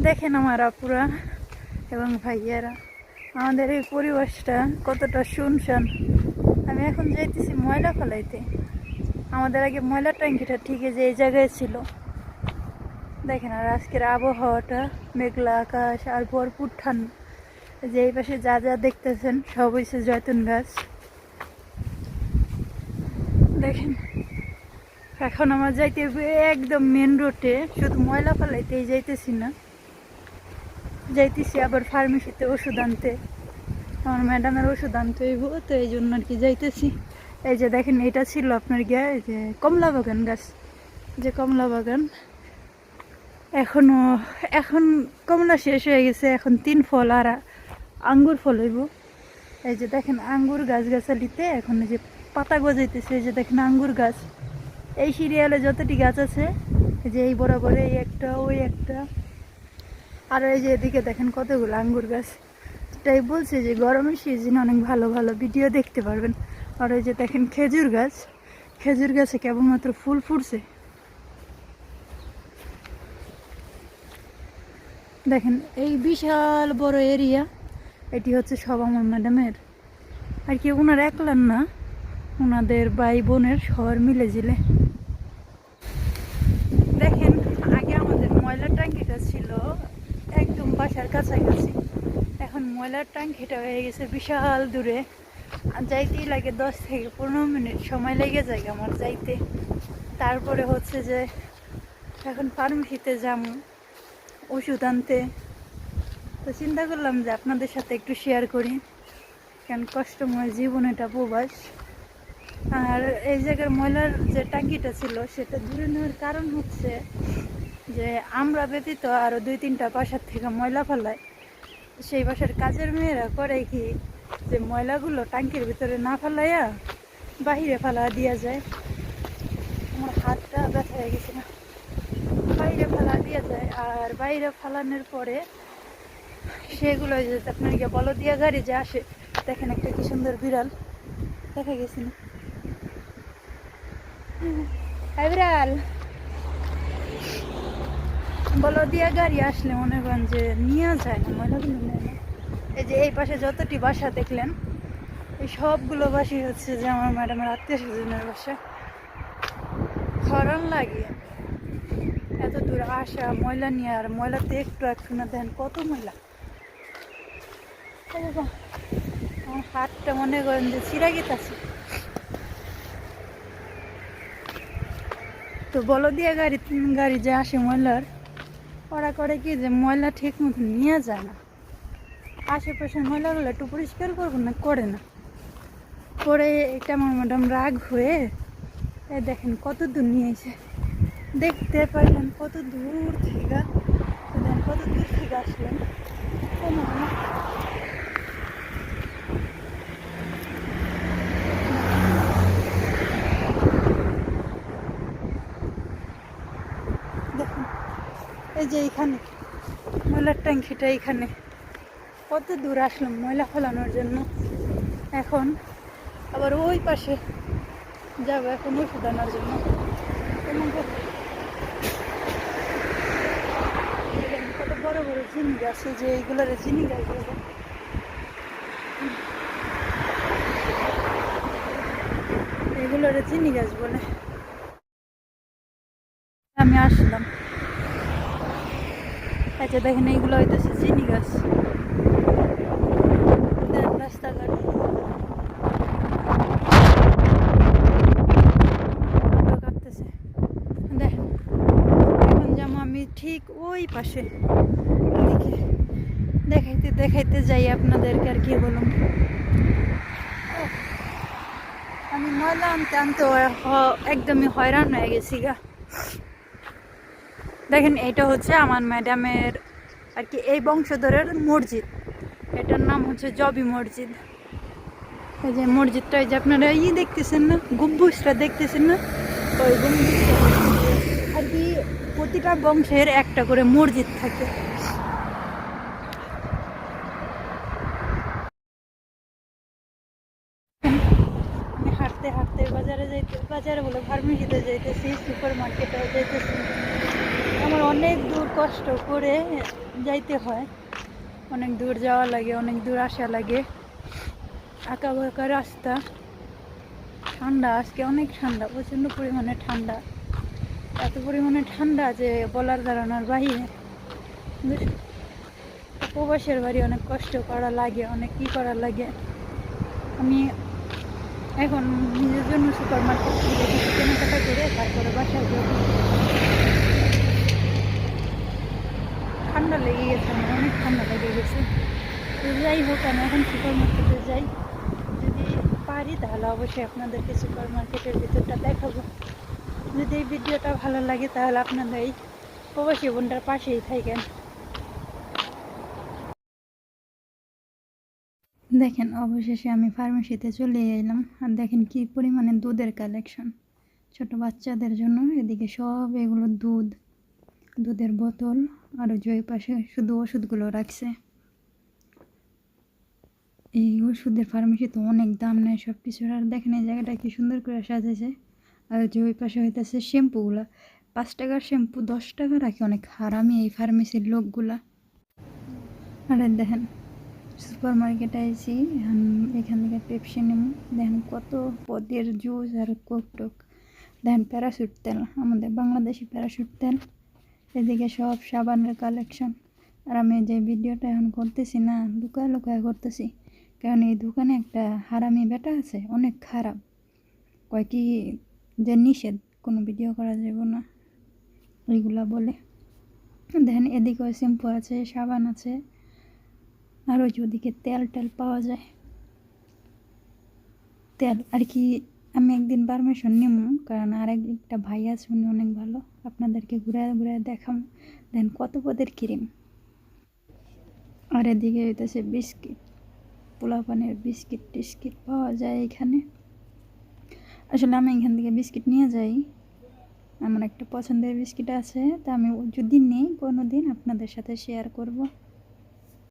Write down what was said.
দেখেন আমার আপুরা এবং ভাইয়ারা, আমাদের এই পরিবেশটা কতটা শুনশান। আমি এখন যাইতেছি ময়লা ফেলাইতে আমাদের আগে ময়লা ট্যাঙ্কিটা ঠিক যে এই জায়গায় ছিল। দেখেন আর আজকের আবহাওয়াটা, মেঘলা আকাশ আর ভরপুর ঠান্ডা। যে এই পাশে যা যা দেখতেছেন, সব হয়েছে জয়তুন গাছ। দেখেন, এখন আমার যাইতে একদম মেন রোডে শুধু ময়লা ফেলাইতেই যাইতেছি না। যাইতেছি, আবার ফার্মেসিতে ওষুধ আনতে। আমার ম্যাডামের ওষুধ আনতে হইব, তো এই জন্য আর কি যাইতেছি। এই যে দেখেন, এটা ছিল আপনার গিয়া, এই যে কমলা বাগান গাছ। যে কমলা বাগান। এখনও এখন কমলা শেষ হয়ে গেছে, এখন তিন ফল আর আঙ্গুর ফল হইব। এই যে দেখেন, আঙ্গুর গাছ গাছালিতে এখন যে পাতা গজাইতেছে, এই যে দেখেন আঙ্গুর গাছ। এই সিরিয়ালে যতটি গাছ আছে যে এই বরাবর, এই একটা, ওই একটা। আর এই যে এদিকে দেখেন কতগুলো আঙ্গুর গাছ। তাই বলছে যে গরমের সিজন অনেক ভালো ভালো ভিডিও দেখতে পারবেন। আর ওই যে দেখেন খেজুর গাছ। খেজুর গাছে কেবলমাত্র ফুল ফুটছে। দেখেন এই বিশাল বড় এরিয়া এটি হচ্ছে সব আমার ম্যাডামের। আর কি ওনার একলার না ওনাদের ভাই বোনের সবার মিলে জিলে দেখেন আগে আমাদের ময়লার ট্যাঙ্কিটা ছিল একদম বাসার কাছাকাছি। এখন ময়লার ট্যাঙ্ক ট্যাঙ্কিটা হয়ে গেছে বিশাল দূরে। আর যাইতেই লাগে দশ থেকে পনেরো মিনিট সময় লেগে যায় আমার যাইতে। তারপরে হচ্ছে যে এখন ফার্মেসিতে যাব, ওষুধ আনতে। তো চিন্তা করলাম যে আপনাদের সাথে একটু শেয়ার করি, কারণ কষ্টময় জীবন এটা প্রবাস। আর এই জায়গার ময়লার যে ট্যাঙ্কিটা ছিল, সেটা দূরে নেওয়ার কারণ হচ্ছে যে আমরা ব্যতীত আরও দুই তিনটা বাসার থেকে ময়লা ফেলায়। সেই বাসার কাজের মেয়েরা করে কি যে ময়লাগুলো ট্যাঙ্কির ভিতরে না ফেলাইয়া বাহিরে ফেলা দেওয়া যায়। আমার হাতটা ব্যথা হয়ে গেছে না। বাইরে ফেলা দেওয়া যায় আর বাইরে ফেলানোর পরে সেগুলো যে আপনার গিয়ে বলো দিয়া গাড়ি যে আসে, দেখেন একটা কি সুন্দর বিড়াল। দেখা গেছে না? বিড়াল। বলো দিয়া গাড়ি আসলে মনে করেন যে নিয়ে যায় না ময়লাগুলো নেয় না। এই যে এই পাশে যতটি বাসা দেখলেন, এই সবগুলো বাসি হচ্ছে যে আমার ম্যাডামের আত্মীয় স্বজনের বাসা। খরণ লাগে এত দূর আসা, ময়লা নিয়ে আর ময়লাতে একটু একটু না দেন, কত ময়লা। আমার হাতটা মনে করেন যে চিরা গেতাছে। তো বলো দিয়ে গাড়ি গাড়ি যে আসে ময়লার ওরা করে কি যে ময়লা ঠিক মতো নিয়ে যায় না? আশেপাশে ময়লাগুলো একটু পরিষ্কার করব না? করে না। করে এটা আমার ম্যাডাম রাগ হয়ে এ দেখেন কত দূর নিয়ে এসে। দেখতে পারলেন কত দূর থেকে কত দূর থেকে আসলেন। এই যে এইখানে, ময়লার ট্যাঙ্কিটা এইখানে। কত দূর আসলাম ময়লা ফেলানোর জন্য। এখন আবার ওই পাশে যাব এখন ওষুধ আনার জন্য। কত- বড় বড় চিনি গাছ যে এইগুলোর চিনি গাছ এগুলোর চিনি গাছ বলে। আমি আসলাম। আচ্ছা দেখেন, এইগুলো হইতেছে চিনি গাছ। রাস্তাঘাট। দেখেন এখন যেমন আমি ঠিক ওই পাশে। দিকে দেখাইতে দেখাইতে যাই আপনাদেরকে আর কি বলুন। আমি ময়লা আনতে আনতে একদমই হয়রান হয়ে গেছি গা। দেখেন, এটা হচ্ছে আমার ম্যাডামের আর কি, এই বংশধরের মসজিদ। এটার নাম হচ্ছে জবি মসজিদ। এই যে মসজিদটা, এই যে আপনারা ই দেখতেছেন না, গম্বুজটা দেখতেছেন না? ওই আর কি, প্রতিটা বংশের একটা করে মসজিদ থাকে। হাঁটতে হাঁটতে বাজারে যাইতে বাজারে বলে ফার্মেসিতে যাইতেছি সুপার মার্কেটে যাইতেছি। আমার অনেক দূর কষ্ট করে যাইতে হয়। অনেক দূর যাওয়া লাগে, অনেক দূর আসা লাগে। আঁকা বাঁকা রাস্তা। ঠান্ডা, আজকে অনেক ঠান্ডা, প্রচণ্ড পরিমাণে ঠান্ডা। এত পরিমাণে ঠান্ডা যে বলার ধারণার বাহিরে। প্রবাসের বাড়ি অনেক কষ্ট করা লাগে, অনেক কী করা লাগে। আমি এখন নিজের জন্য সুপার মার্কেট থেকে কেনাকাটা করে তারপরে বাসায় যাব। ঠান্ডা লেগে গেছে আমার, অনেক ঠান্ডা লেগে গেছে। তো যাই হোক, আমি এখন সুপার মার্কেটে যাই। যদি পারি তাহলে অবশ্যই আপনাদেরকে সুপার মার্কেটের ভিতরটা দেখাবো। যদি এই ভিডিওটা ভালো লাগে তাহলে আপনারা এই প্রবাসী বোনটার পাশেই থাকেন। দেখেন, অবশেষে আমি ফার্মেসিতে চলে এলাম। আর দেখেন কি পরিমাণে দুধের কালেকশন ছোট বাচ্চাদের জন্য এদিকে সব এগুলো দুধ। দুধের বোতল আর ওই যে ওই পাশে শুধু ওষুধগুলো রাখছে। এই ওষুধের ফার্মেসিতে অনেক দাম নেয় সব কিছুর আর দেখেন এই জায়গাটা কি সুন্দর করে সাজেছে আর যে ওই পাশে হইতেছে শ্যাম্পুগুলো। পাঁচ টাকার শ্যাম্পু, দশ টাকা রাখে অনেক হারামি এই ফার্মেসির লোকগুলা। আর দেখেন সুপার মার্কেটে আইছি, এখান থেকে পেপসি নেব দেখেন কত পদের জুস আর কোক টোক। দেখেন প্যারাশুট তেল, আমাদের বাংলাদেশি প্যারাশুট তেল। এদিকে সব সাবানের কালেকশন আর আমি যে ভিডিওটা এখন করতেছি না, লুকায় লুকায় করতেছি। কারণ এই দোকানে একটা হারামি বেটা আছে, অনেক খারাপ। কয় কি যে নিষেধ, কোনো ভিডিও করা যাবে না। ওইগুলা বলে। দেখেন এদিকে ওই শ্যাম্পু আছে, সাবান আছে। আর ওই যে ওদিকে তেল টেল পাওয়া যায়। তেল, আর কি আমি একদিন পারমিশন নিব কারণ আর একটা ভাই আছে, উনি অনেক ভালো। আপনাদেরকে ঘুরে ঘুরে দেখাম, দেন কত পদের ক্রিম। আর এদিকে হইতেছে বিস্কিট, পোলাপানের বিস্কিট টিস্কিট পাওয়া যায় এখানে। আসলে আমি এখান থেকে বিস্কিট নিয়ে যাই। আমার একটা পছন্দের বিস্কিট আছে, তা আমি যদি নেই কোনো দিন আপনাদের সাথে শেয়ার করব।